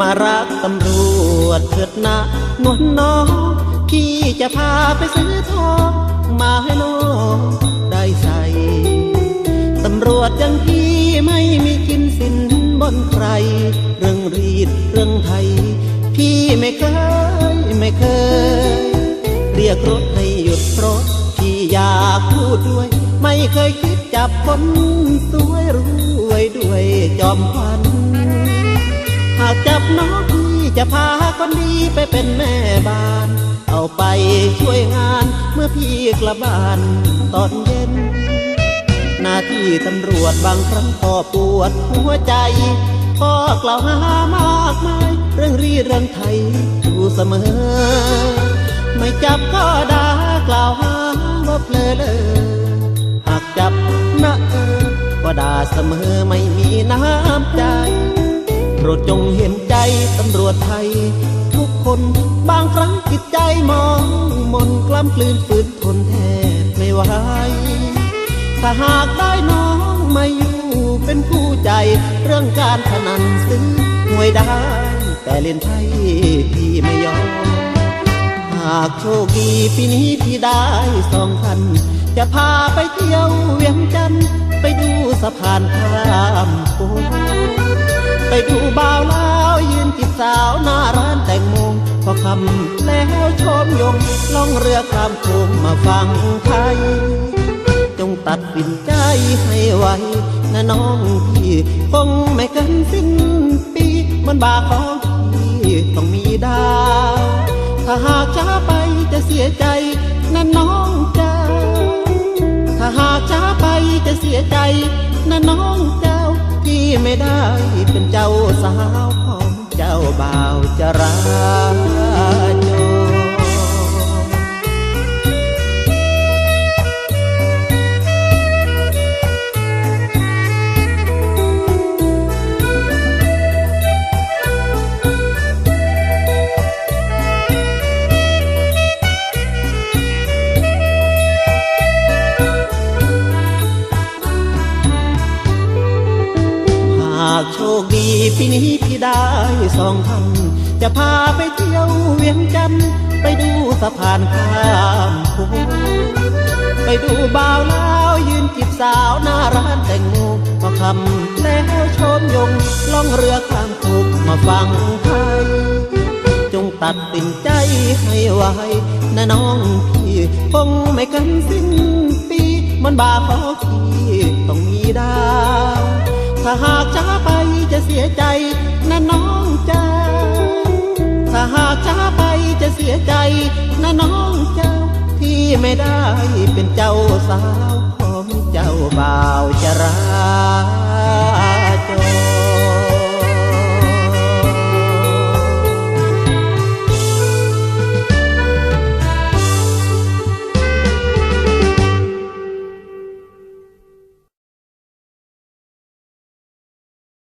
มารักตำรวจเถิดนะนวลน้องพี่จะพาไปซื้อทองมาให้น้องได้ใส่ตำรวจอย่างพี่ไม่มีกินสินบนใคร เรื่องรีดเรื่องไทย พี่ไม่เคยไม่เคย เรียกรถให้หยุดรถพี่อยากพูดด้วย ไม่เคยคิดจับคนสวยรวยด้วยจอมควันหา จับน้องพี่จะพาคนดีไปเป็นแม่บ้าน เอาไปช่วยงานเมื่อพี่กลับบ้านตอนเย็น หน้าที่ตำรวจบางครั้งก็ปวดหัวใจก็กล่าวหามากมาย เรื่องรีเรื่องไทยอยู่เสมอ ไม่จับก็ด่ากล่าวหาว่าเพลเลอหากจับนะเออก็ด่าเสมอไม่มีน้ำใจ โปรดจงเห็นใจตำรวจไทย ทุกคนบางครั้งจิตใจมองมนกล้ำกลืนฝืนทนแทบไม่ไหวถ้าหากได้น้องมาอยู่เป็นผู้ใจเรื่องการพนันซื้อหวยได้ แต่เล่นไพ่พี่ไม่ยอม หากโชคดีปีนี้พี่ได้สองพัน จะพาไปเที่ยวเวียงจันทร์ไปดูสะพานข้ามโขง ไปดูบ่าวลาวยืนจิบสาวหน้าร้านแต่งมงพอคำแล้วชมยงล่องเรือข้ามโขงมาฟังไทย จงตัดสินใจให้ไวนะน้องพี่คงไม่เกันสิ้นปีมันบาของพี่ต้องมีดาวถ้าหากช้าไปจะเสียใจนะน้องจ้าถ้าหากช้าไปจะเสียใจนะน้องจ้า ไม่ได้เป็นเจ้าสาวของเจ้าบ่าวจะรา ปีนี้พี่ได้สองพันจะพาไปเที่ยวเวียงจันทร์ไปดูสะพานข้ามโขงไปดูบ่าวลาวยืนจีบสาวหน้าร้านแต่งโมพอคำแล้วชมยงล่องเรือข้ามโขงมาฟังไทยจงตัดสินใจให้ไวนะน้องพี่คงไม่กันสิ้นปีมันบาปของพี่ต้องมีไดาว ถ้าหากช้าไปจะเสียใจนะน้องเจ้าถ้าหากช้าไปจะเสียใจนะน้องเจ้า ที่ไม่ได้เป็นเจ้าสาวของเจ้าบ่าวจะรา